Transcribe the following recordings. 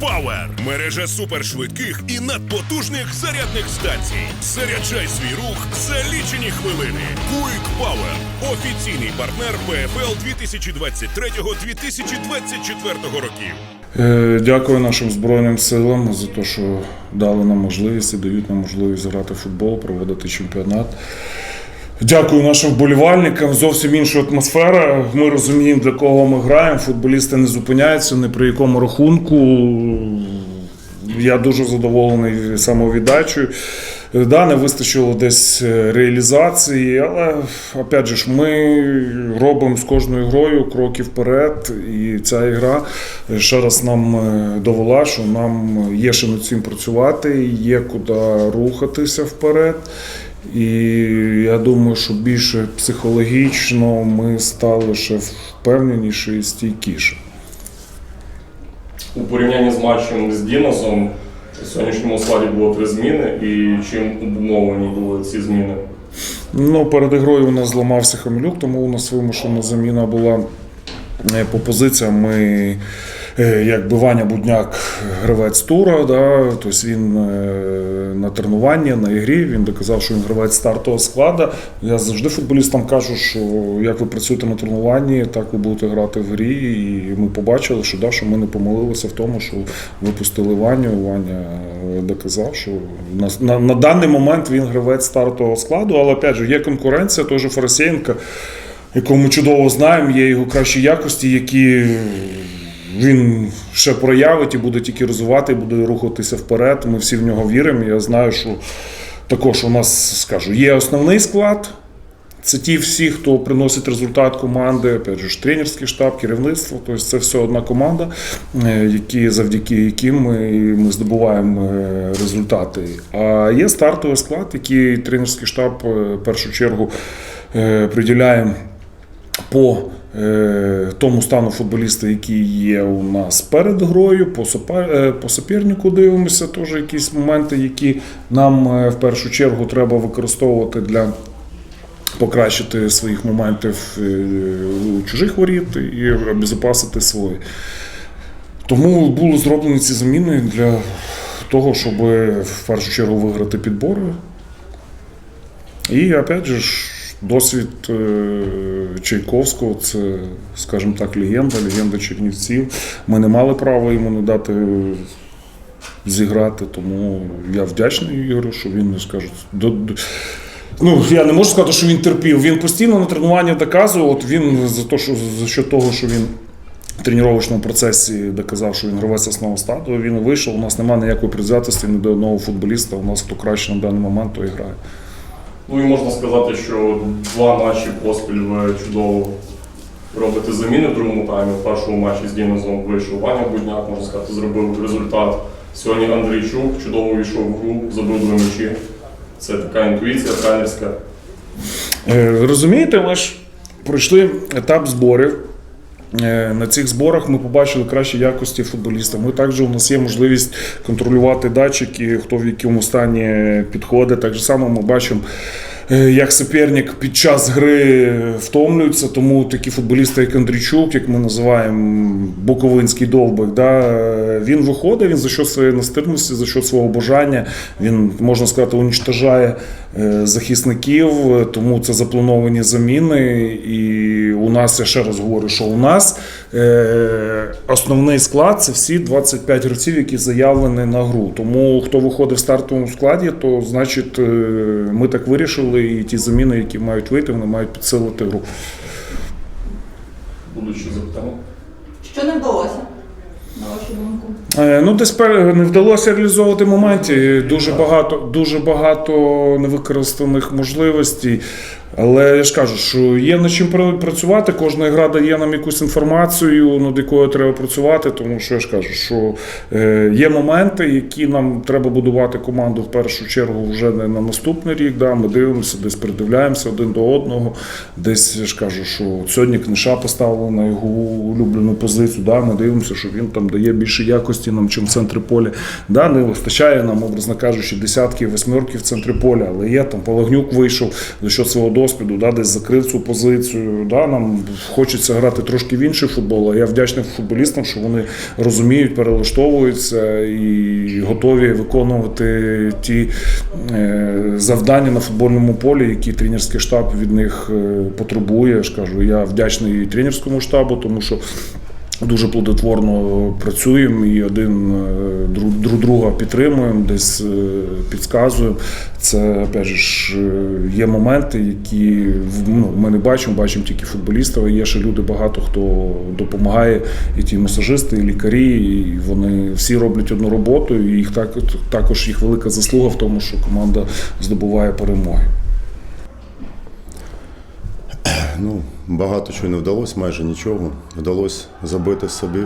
Power – мережа супершвидких і надпотужних зарядних станцій. Заряджай свій рух за лічені хвилини. Quick Power – офіційний партнер ПФЛ 2023-2024 років. Е, Дякую нашим Збройним силам за те, що дали нам можливість і дають нам можливість грати в футбол, проводити чемпіонат. Дякую нашим вболівальникам. Зовсім інша атмосфера. Ми розуміємо, для кого ми граємо. Футболісти не зупиняються ні при якому рахунку. Я дуже задоволений самовіддачею. Да, не вистачило десь е, реалізації, але опять же ж, ми робимо з кожною грою кроки вперед. І ця ігра ще раз нам е, довела, що нам є ще над цим працювати, є куди рухатися вперед. І я думаю, що більше психологічно ми стали ще впевненіші і стійкіші. У порівнянні з матчем з Дінозом у сьогоднішньому складі було три зміни, і чим обумовлені були ці зміни? Ну, перед ігрою у нас зламався Хамілюк, тому у нас вимушена заміна була е, по позиціям. Ми, е, якби Ваня Будняк, гравець тура, да, тобто він е, на тренуванні, на ігрі, він доказав, що він гравець стартового складу. Я завжди футболістам кажу, що як ви працюєте на тренуванні, так ви будете грати в грі. І ми побачили, що, да, що ми не помилилися в тому, що випустили Ваню. Ваня е, доказав, що на, на, на даний момент він гравець стартового складу, але опять же, є конкуренція, же Фарасєнка, якого ми чудово знаємо, є його кращі якості, які він ще проявить і буде тільки розвивати, і буде рухатися вперед. Ми всі в нього віримо. Я знаю, що також у нас скажу, є основний склад. Це ті всі, хто приносить результат команди, опять же, тренерський штаб, керівництво. Тобто це все одна команда, е, які, завдяки яким ми, ми здобуваємо е, результати. А є стартовий склад, який тренерський штаб е, в першу чергу приділяє по тому стану футболіста, який є у нас перед грою, по, е, супернику дивимося, теж якісь моменти, які нам е, в першу чергу треба використовувати для покращити своїх моментів е, у чужих воріт і обезопасити свої. Тому були зроблені ці заміни для того, щоб в першу чергу виграти підбори. І опять же досвід е, Чайковського це, скажімо так, легенда, легенда Чернівців. Ми не мали права йому не дати зіграти, тому я вдячний Ігорю, що він не до- Ну, я не можу сказати, що він терпів. Він постійно на тренуванні доказував. От він за те, що за що того, що він в тренувальному процесі доказав, що він гравець основного стаду. Він вийшов. У нас немає ніякої предвзятості ні до одного футболіста. У нас хто краще на даний момент, то і грає. Ну і можна сказати, що два матчі поспіль ви чудово робите заміни в другому таймі. В першому матчі з Дінозом вийшов Ваня Будняк, можна сказати, зробив результат. Сьогодні Андрійчук чудово війшов в гру, забив два м'ячі. Це така інтуїція тренерська. Е, розумієте, ми ж пройшли етап зборів. Е, На цих зборах ми побачили кращі якості футболіста. Ми також у нас є можливість контролювати датчики, хто в якому стані підходить. Так само ми бачимо, як суперник під час гри втомлюється. Тому такі футболісти, як Андрійчук, як ми називаємо Буковинський довбик, да, е, він виходить, він за що своєї настирності, за що свого бажання, він можна сказати, унічтожає е, захисників, е, тому це заплановані заміни. І у нас, я ще раз говорю, що у нас е, основний склад це всі 25 гравців, які заявлені на гру. Тому хто виходить в стартовому складі, то значить е, ми так вирішили, і ті заміни, які мають вийти, вони мають підсилити гру. Будуть ще запитання. Що не вдалося, на вашу думку? Е, Ну, десь не вдалося реалізовувати моменті. Дуже багато, дуже багато невикористаних можливостей. Але я ж кажу, що є над чим працювати. Кожна гра дає нам якусь інформацію, над якою треба працювати. Тому що я ж кажу, що е, є моменти, які нам треба будувати команду в першу чергу вже не на наступний рік. Да, ми дивимося, десь придивляємося один до одного. Десь я ж кажу, що сьогодні книша поставили на його улюблену позицію. Да, ми дивимося, що він там дає більше якості нам, чим в центрі поля. Да, не вистачає нам, образно кажучи, десятки, восьмерки в центрі поля, але є там Палагнюк вийшов за що свого досвіду, да, десь закрив цю позицію. Да, нам хочеться грати трошки в інший футбол. А я вдячний футболістам, що вони розуміють, перелаштовуються і готові виконувати ті е, завдання на футбольному полі, які тренерський штаб від них е, потребує. Я ж кажу, я вдячний і тренерському штабу, тому що. Дуже плодотворно працюємо і один е, друг, друг друга підтримуємо, десь е, підказуємо. Це опять ж е, є моменти, які ну, ми не бачимо, бачимо тільки футболістів. Є ще люди багато хто допомагає, і ті масажисти, і лікарі, і вони всі роблять одну роботу. І їх так, також їх велика заслуга в тому, що команда здобуває перемоги. Ну, багато чого не вдалося, майже нічого. Вдалося забити собі,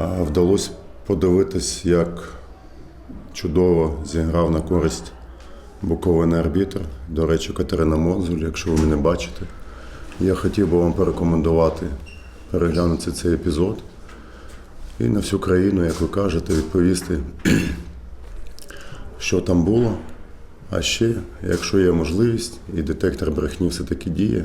вдалося подивитись, як чудово зіграв на користь буковинний арбітр. До речі, Катерина Монзуль, якщо ви мене бачите. Я хотів би вам порекомендувати переглянути цей епізод і на всю країну, як ви кажете, відповісти, що там було. А ще, якщо є можливість і детектор брехні все-таки діє,